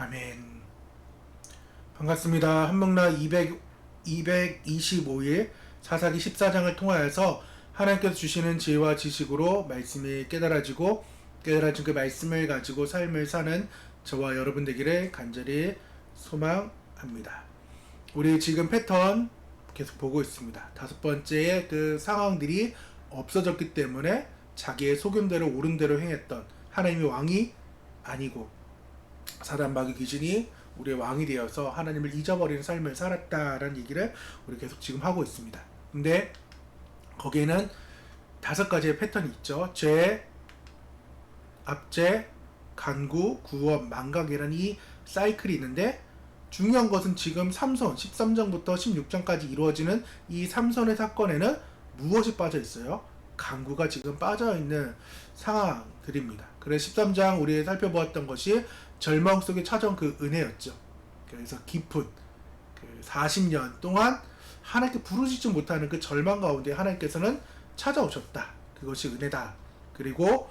아멘. 반갑습니다. 한명나 200, 225일 사사기 14장을 통하여서 하나님께서 주시는 지혜와 지식으로 말씀이 깨달아지고 깨달아진 그 말씀을 가지고 삶을 사는 저와 여러분 되기를 간절히 소망합니다. 우리 지금 패턴 계속 보고 있습니다. 다섯 번째의 그 상황들이 없어졌기 때문에 자기의 소견대로 옳은 대로 행했던 하나님의 왕이 아니고 사단 마귀 귀신이 우리의 왕이 되어서 하나님을 잊어버리는 삶을 살았다라는 얘기를 우리 계속 지금 하고 있습니다. 근데 거기에는 다섯 가지의 패턴이 있죠. 죄, 압제, 간구, 구원, 망각이라는 이 사이클이 있는데 중요한 것은 지금 3선, 13장부터 16장까지 이루어지는 이 3선의 사건에는 무엇이 빠져 있어요? 강구가 지금 빠져 있는 상황들입니다. 그래서 13장 우리 살펴보았던 것이 절망 속에 찾아온 그 은혜였죠. 그래서 깊은 그 40년 동안 하나님께 부르짖지 못하는 그 절망 가운데 하나님께서는 찾아오셨다. 그것이 은혜다. 그리고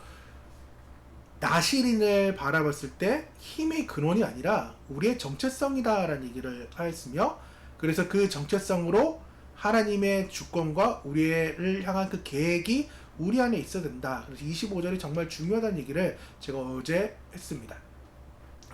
나시린을 바라봤을 때 힘의 근원이 아니라 우리의 정체성이다라는 얘기를 하였으며 그래서 그 정체성으로 하나님의 주권과 우리를 향한 그 계획이 우리 안에 있어야 된다. 그래서 25절이 정말 중요하다는 얘기를 제가 어제 했습니다.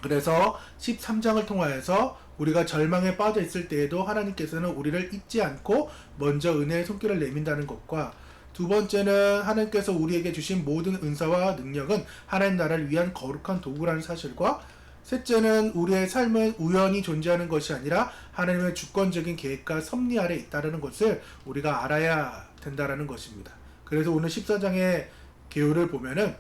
그래서 13장을 통하여서 우리가 절망에 빠져 있을 때에도 하나님께서는 우리를 잊지 않고 먼저 은혜의 손길을 내민다는 것과 두 번째는 하나님께서 우리에게 주신 모든 은사와 능력은 하나님 나라를 위한 거룩한 도구라는 사실과 셋째는 우리의 삶은 우연히 존재하는 것이 아니라 하나님의 주권적인 계획과 섭리 아래 있다는 것을 우리가 알아야 된다는 것입니다. 그래서 오늘 14장의 개요를 보면은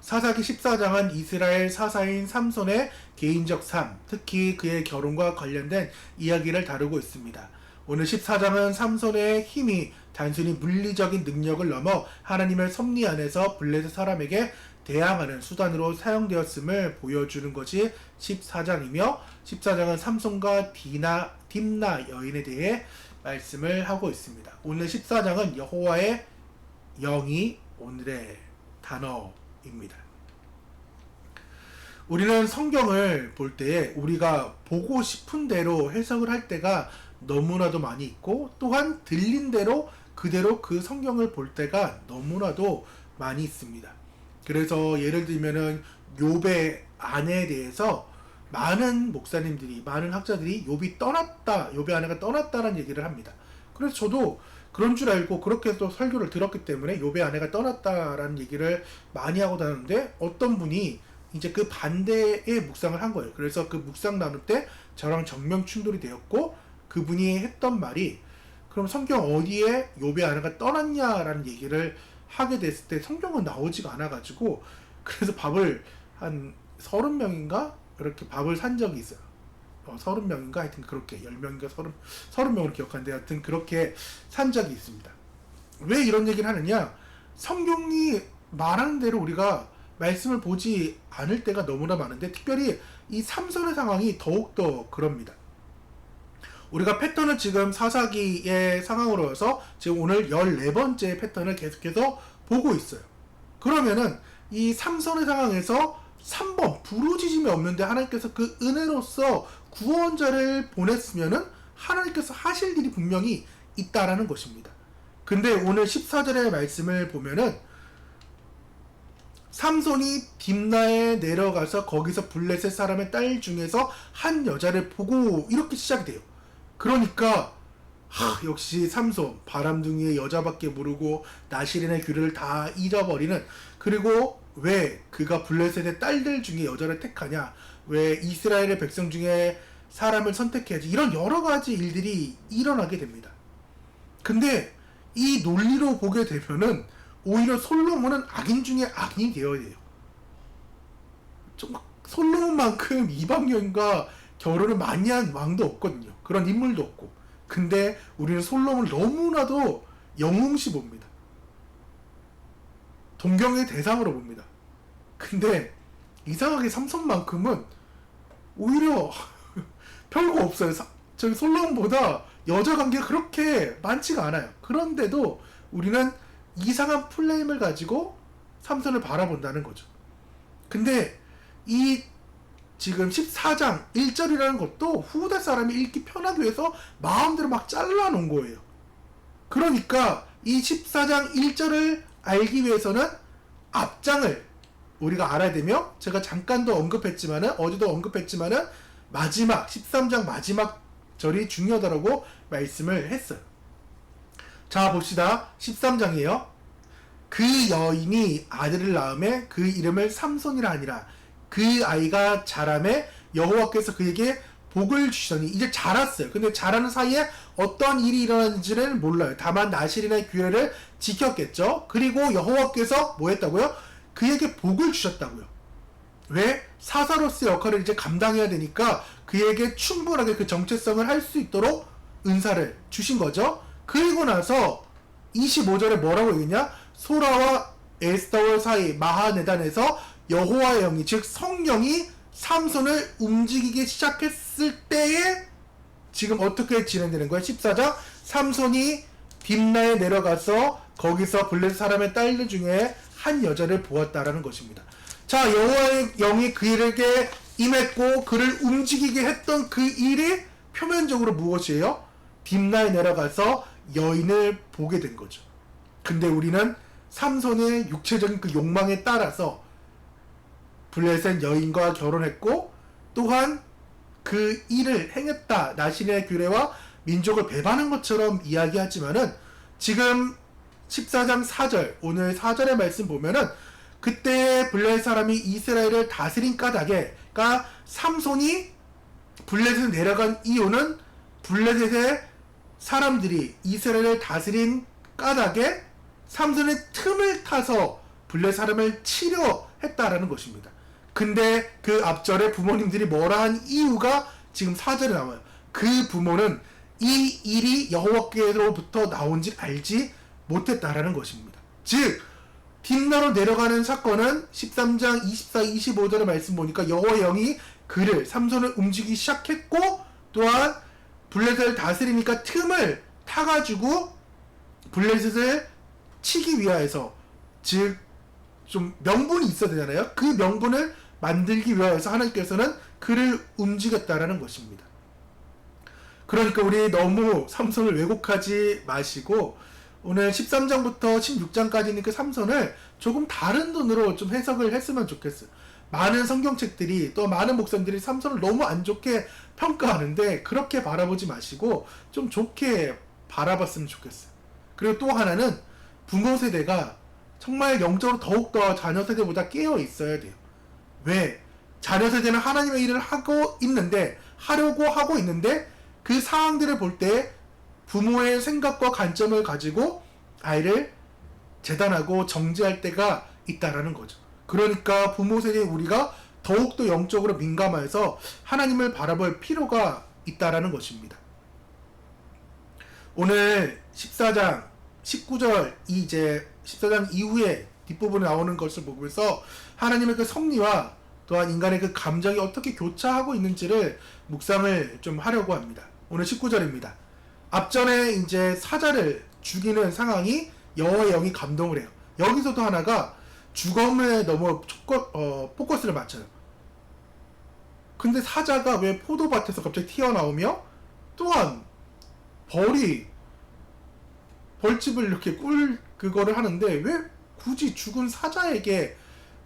사사기 14장은 이스라엘 사사인 삼손의 개인적 삶, 특히 그의 결혼과 관련된 이야기를 다루고 있습니다. 오늘 14장은 삼손의 힘이 단순히 물리적인 능력을 넘어 하나님의 섭리 안에서 블레셋 사람에게 대항하는 수단으로 사용되었음을 보여주는 것이 14장이며 14장은 삼손과 디나, 딥나 여인에 대해 말씀을 하고 있습니다. 오늘 14장은 여호와의 영이 오늘의 단어입니다. 우리는 성경을 볼때 우리가 보고 싶은 대로 해석을 할 때가 너무나도 많이 있고 또한 들린 대로 그대로 그 성경을 볼 때가 너무나도 많이 있습니다. 그래서 예를 들면은 욥의 아내에 대해서 많은 목사님들이 많은 학자들이 욥이 떠났다, 욥의 아내가 떠났다라는 얘기를 합니다. 그래서 저도 그런 줄 알고 그렇게 또 설교를 들었기 때문에 욥의 아내가 떠났다라는 얘기를 많이 하고 다녔는데 어떤 분이 이제 그 반대의 묵상을 한 거예요. 그래서 그 묵상 나눌 때 저랑 정면 충돌이 되었고 그분이 했던 말이 그럼 성경 어디에 욥의 아내가 떠났냐라는 얘기를 하게 됐을 때 성경은 나오지가 않아가지고 그래서 밥을 한 서른 명인가 이렇게 밥을 산 적이 있어요. 어, 서른 명인가 하여튼 그렇게 열 명인가 서른 서른 명을 기억하는데 하여튼 그렇게 산 적이 있습니다. 왜 이런 얘기를 하느냐? 성경이 말하는 대로 우리가 말씀을 보지 않을 때가 너무나 많은데 특별히 이 삼선의 상황이 더욱더 그럽니다. 우리가 패턴을 지금 사사기의 상황으로서 지금 오늘 14번째 패턴을 계속해서 보고 있어요. 그러면은 이 삼선의 상황에서 3번 부르짖음이 없는데 하나님께서 그 은혜로서 구원자를 보냈으면은 하나님께서 하실 일이 분명히 있다라는 것입니다. 근데 오늘 14절의 말씀을 보면은 삼손이 딥나에 내려가서 거기서 블레셋 사람의 딸 중에서 한 여자를 보고 이렇게 시작이 돼요. 그러니까 하, 역시 삼손 바람둥이의 여자밖에 모르고 나시린의 귀를 다 잊어버리는 그리고 왜 그가 블레셋의 딸들 중에 여자를 택하냐 왜 이스라엘의 백성 중에 사람을 선택해야지 이런 여러 가지 일들이 일어나게 됩니다. 근데 이 논리로 보게 되면은 오히려 솔로몬은 악인 중에 악인이 되어야 돼요. 좀 솔로몬만큼 이방 여인과 결혼을 많이 한 왕도 없거든요. 그런 인물도 없고. 근데 우리는 솔로몬을 너무나도 영웅시 봅니다. 동경의 대상으로 봅니다. 근데 이상하게 삼성만큼은 오히려 별거 없어요. 저기 솔로몬보다 여자 관계가 그렇게 많지가 않아요. 그런데도 우리는 이상한 플레임을 가지고 삼선을 바라본다는 거죠. 근데 이 지금 14장 1절이라는 것도 후대 사람이 읽기 편하기 위해서 마음대로 막 잘라놓은 거예요. 그러니까 이 14장 1절을 알기 위해서는 앞장을 우리가 알아야 되며 제가 잠깐도 언급했지만은 어제도 언급했지만은 마지막 13장 마지막 절이 중요하다고 말씀을 했어요. 자 봅시다. 13장이에요. 그 여인이 아들을 낳음에 그 이름을 삼손이라 하니라. 그 아이가 자람에 여호와께서 그에게 복을 주시더니 이제 자랐어요. 근데 자라는 사이에 어떤 일이 일어났는지는 몰라요. 다만 나실인의 규례를 지켰겠죠. 그리고 여호와께서 뭐 했다고요? 그에게 복을 주셨다고요. 왜? 사사로스 역할을 이제 감당해야 되니까 그에게 충분하게 그 정체성을 할 수 있도록 은사를 주신 거죠. 그리고 나서 25절에 뭐라고 얘기했냐? 소라와 에스더월 사이 마하네단에서 여호와의 영이 즉 성령이 삼손을 움직이기 시작했을 때에 지금 어떻게 진행되는 거야? 14장 삼손이 딥나에 내려가서 거기서 블레 사람의 딸들 중에 한 여자를 보았다라는 것입니다. 자 여호와의 영이 그에게 임했고 그를 움직이게 했던 그 일이 표면적으로 무엇이에요? 딥나에 내려가서 여인을 보게 된 거죠. 근데 우리는 삼손의 육체적인 그 욕망에 따라서 블레셋 여인과 결혼했고 또한 그 일을 행했다 나신의 규례와 민족을 배반한 것처럼 이야기하지만은 지금 14장 4절 오늘 4절의 말씀 보면은 그때 블레셋 사람이 이스라엘을 다스린 까닭에가 삼손이 블레셋에 내려간 이유는 블레셋의 사람들이 이스라엘을 다스린 까닭에 삼손의 틈을 타서 블레 사람을 치려 했다라는 것입니다. 근데 그 앞절에 부모님들이 뭐라 한 이유가 지금 사절에 나와요. 그 부모는 이 일이 여호와께로부터 나온지 알지 못했다라는 것입니다. 즉 딥나로 내려가는 사건은 13장 24, 25절의 말씀 보니까 여호와의 영이 그를 삼손을 움직이기 시작했고 또한 블레셋을 다스리니까 틈을 타가지고 블레셋을 치기 위하여서 즉 좀 명분이 있어야 되잖아요. 그 명분을 만들기 위하여서 하나님께서는 그를 움직였다라는 것입니다. 그러니까 우리 너무 삼손을 왜곡하지 마시고 오늘 13장부터 16장까지 있는 그 삼손을 조금 다른 눈으로 좀 해석을 했으면 좋겠어요. 많은 성경책들이 또 많은 목사님들이 삼손을 너무 안 좋게 평가하는데 그렇게 바라보지 마시고 좀 좋게 바라봤으면 좋겠어요. 그리고 또 하나는 부모 세대가 정말 영적으로 더욱더 자녀 세대보다 깨어 있어야 돼요. 왜? 자녀 세대는 하나님의 일을 하고 있는데, 하려고 하고 있는데, 그 상황들을 볼 때 부모의 생각과 관점을 가지고 아이를 재단하고 정지할 때가 있다라는 거죠. 그러니까 부모 세대 우리가 더욱더 영적으로 민감해서 하나님을 바라볼 필요가 있다라는 것입니다. 오늘 14장 19절 이제 14장 이후에 뒷부분에 나오는 것을 보면서 하나님의 그 섭리와 또한 인간의 그 감정이 어떻게 교차하고 있는지를 묵상을 좀 하려고 합니다. 오늘 19절입니다. 앞전에 이제 사자를 죽이는 상황이 여호와의 영이 감동을 해요. 여기서도 하나가 주검에 너무 초거, 어, 포커스를 맞춰요. 근데 사자가 왜 포도밭에서 갑자기 튀어나오며 또한 벌이 벌집을 이렇게 꿀 그거를 하는데 왜 굳이 죽은 사자에게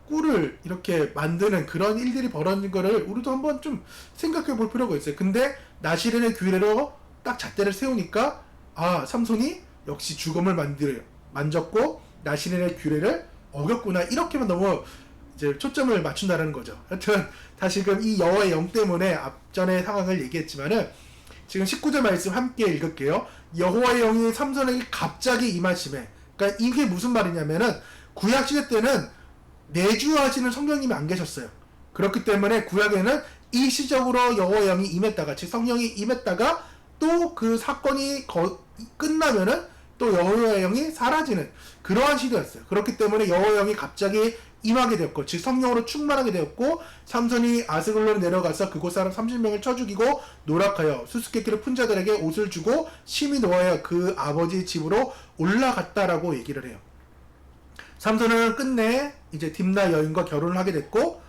꿀을 이렇게 만드는 그런 일들이 벌어진 거를 우리도 한번 좀 생각해 볼 필요가 있어요. 근데 나시렌의 규례로 딱 잣대를 세우니까 아 삼손이 역시 죽음을 만들어 만졌고 나시렌의 규례를 어겼구나 이렇게만 너무 이제 초점을 맞춘다는 거죠. 하여튼 다시금 이 여호와의 영 때문에 앞전의 상황을 얘기했지만은 지금 19절 말씀 함께 읽을게요. 여호와의 영이 삼손에게 갑자기 임하심에 그러니까 이게 무슨 말이냐면은 구약 시대 때는 내주하시는 성령님이 안 계셨어요. 그렇기 때문에 구약에는 일시적으로 여호와의 영이 임했다가 즉 성령이 임했다가 또 그 사건이 거, 끝나면은 또 여호와의 영이 사라지는 그러한 시대였어요. 그렇기 때문에 여호와의 영이 갑자기 임하게 되었고 즉 성령으로 충만하게 되었고 삼손이 아스글론에 내려가서 그곳 사람 30명을 쳐 죽이고 노락하여 수수께끼를 푼 자들에게 옷을 주고 심히 노하여 그 아버지 집으로 올라갔다라고 얘기를 해요. 삼손은 끝내 이제 딥나 여인과 결혼을 하게 됐고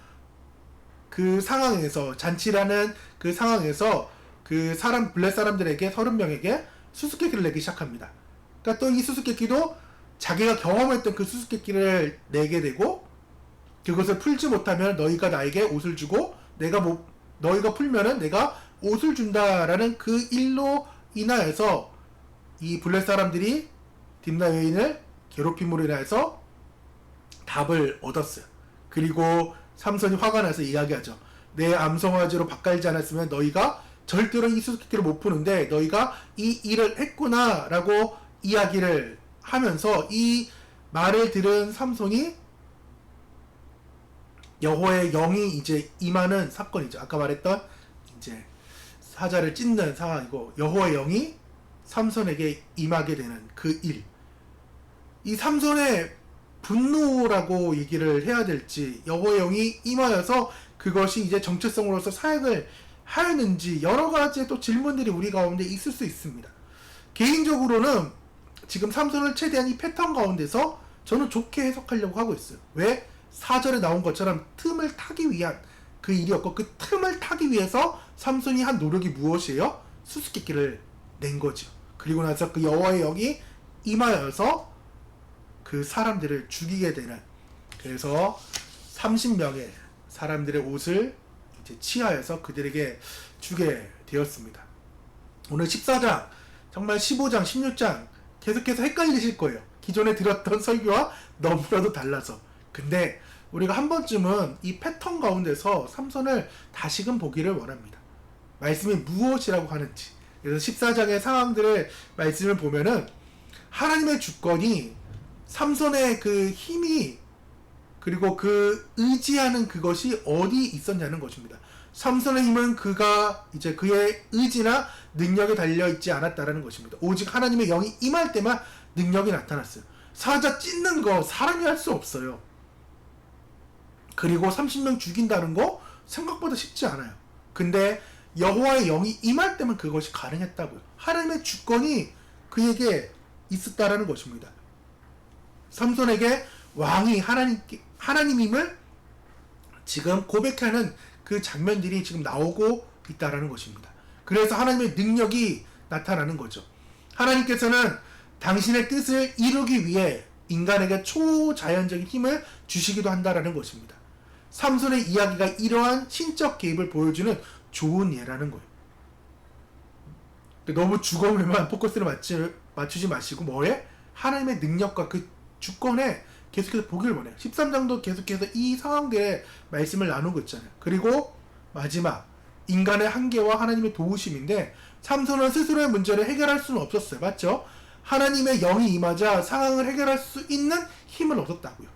그 상황에서 잔치라는 그 상황에서 그 사람 블레 사람들에게 서른 명에게 수수께끼를 내기 시작합니다. 그러니까 또 이 수수께끼도 자기가 경험했던 그 수수께끼를 내게 되고 그것을 풀지 못하면 너희가 나에게 옷을 주고 내가 뭐 너희가 풀면은 내가 옷을 준다라는 그 일로 인하여서 이 블레 사람들이 딥나 여인을 괴롭힘으로 인해서 답을 얻었어요. 그리고 삼손이 화가 나서 이야기하죠. 내 암송아지로 바꿔지 않았으면 너희가 절대로 이 수수께끼를 못 푸는데 너희가 이 일을 했구나라고 이야기를 하면서 이 말을 들은 삼손이 여호의 영이 이제 임하는 사건이죠. 아까 말했던 이제 사자를 찢는 상황이고 여호의 영이 삼손에게 임하게 되는 그 일. 이 삼손의 분노라고 얘기를 해야 될지 여호의 영이 임하여서 그것이 이제 정체성으로서 사역을 하였는지 여러 가지 또 질문들이 우리 가운데 있을 수 있습니다. 개인적으로는 지금 삼손을 최대한 이 패턴 가운데서 저는 좋게 해석하려고 하고 있어요. 왜? 사절에 나온 것처럼 틈을 타기 위한 그 일이었고 그 틈을 타기 위해서 삼손이 한 노력이 무엇이에요? 수수께끼를 낸 거죠. 그리고 나서 그 여호와의 영이 임하여서 그 사람들을 죽이게 되는 그래서 30명의 사람들의 옷을 이제 치하여서 그들에게 주게 되었습니다. 오늘 14장, 정말 15장, 16장 계속해서 헷갈리실 거예요. 기존에 들었던 설교와 너무나도 달라서. 근데 우리가 한 번쯤은 이 패턴 가운데서 삼선을 다시금 보기를 원합니다. 말씀이 무엇이라고 하는지. 그래서 14장의 상황들을 말씀을 보면은 하나님의 주권이 삼손의 그 힘이 그리고 그 의지하는 그것이 어디 있었냐는 것입니다. 삼손의 힘은 그가 이제 그의 의지나 능력에 달려 있지 않았다라는 것입니다. 오직 하나님의 영이 임할 때만 능력이 나타났어요. 사자 찢는 거 사람이 할 수 없어요. 그리고 30명 죽인다는 거 생각보다 쉽지 않아요. 근데 여호와의 영이 임할 때만 그것이 가능했다고요. 하나님의 주권이 그에게 있었다라는 것입니다. 삼손에게 왕이 하나님 하나님임을 지금 고백하는 그 장면들이 지금 나오고 있다라는 것입니다. 그래서 하나님의 능력이 나타나는 거죠. 하나님께서는 당신의 뜻을 이루기 위해 인간에게 초자연적인 힘을 주시기도 한다라는 것입니다. 삼손의 이야기가 이러한 신적 개입을 보여주는 좋은 예라는 거예요. 너무 주검에만 포커스를 맞추, 맞추지 마시고 뭐에? 하나님의 능력과 그 주권에 계속해서 보기를 원해요. 13장도 계속해서 이 상황들의 말씀을 나누고 있잖아요. 그리고 마지막 인간의 한계와 하나님의 도우심인데 삼손은 스스로의 문제를 해결할 수는 없었어요. 맞죠? 하나님의 영이 임하자 상황을 해결할 수 있는 힘을 얻었다고요.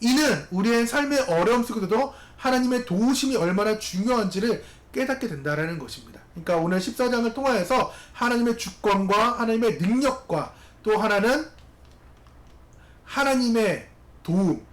이는 우리의 삶의 어려움 속에서도 하나님의 도우심이 얼마나 중요한지를 깨닫게 된다라는 것입니다. 그러니까 오늘 14장을 통하여서 하나님의 주권과 하나님의 능력과 또 하나는 하나님의 도움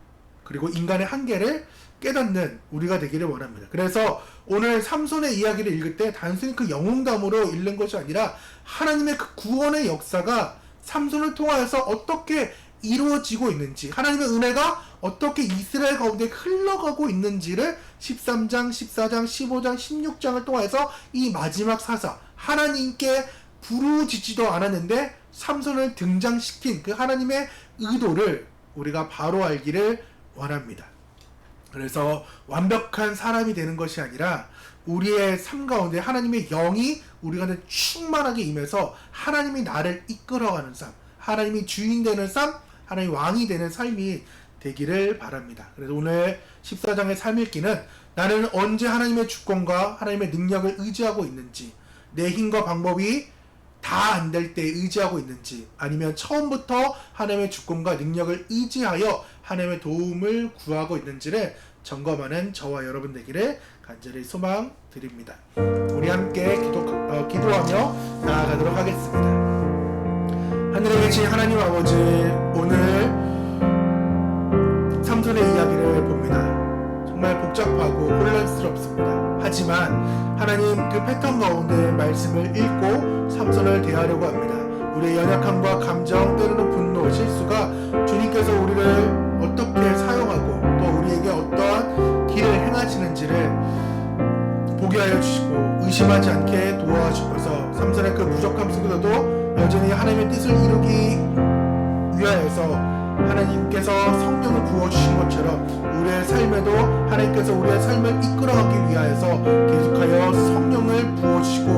그리고 인간의 한계를 깨닫는 우리가 되기를 원합니다. 그래서 오늘 삼손의 이야기를 읽을 때 단순히 그 영웅담으로 읽는 것이 아니라 하나님의 그 구원의 역사가 삼손을 통하여서 어떻게 이루어지고 있는지 하나님의 은혜가 어떻게 이스라엘 가운데 흘러가고 있는지를 13장, 14장, 15장, 16장을 통해서 이 마지막 사사 하나님께 부르짖지도 않았는데 삼손을 등장시킨 그 하나님의 의도를 우리가 바로 알기를 원합니다. 그래서 완벽한 사람이 되는 것이 아니라 우리의 삶 가운데 하나님의 영이 우리가 충만하게 임해서 하나님이 나를 이끌어가는 삶, 하나님이 주인 되는 삶, 하나님 왕이 되는 삶이 되기를 바랍니다. 그래서 오늘 14장의 삶 읽기는 나는 언제 하나님의 주권과 하나님의 능력을 의지하고 있는지, 내 힘과 방법이 다 안 될 때 의지하고 있는지, 아니면 처음부터 하나님의 주권과 능력을 의지하여 하나님의 도움을 구하고 있는지를 점검하는 저와 여러분 되기를 간절히 소망 드립니다. 우리 함께 기도, 어, 기도하며 나아가도록 하겠습니다. 하늘에 계신 하나님 아버지 오늘 삼손의 이야기를 봅니다. 정말 복잡하고 혼란스럽습니다. 하지만 하나님 그 패턴 가운데 그 말씀을 읽고 삼선을 대하려고 합니다. 우리의 연약함과 감정, 때로는 분노, 실수가 주님께서 우리를 어떻게 사용하고 또 우리에게 어떠한 길을 행하시는지를 보게 하여 주시고 의심하지 않게 도와주셔서 삼선의 그 부족함 속에서도 여전히 하나님의 뜻을 이루기 위하여서 하나님께서 성령을 부어주신 것처럼 우리의 삶에도 하나님께서 우리의 삶을 이끌어가기 위하여서 계속하여 성령을 부어주시고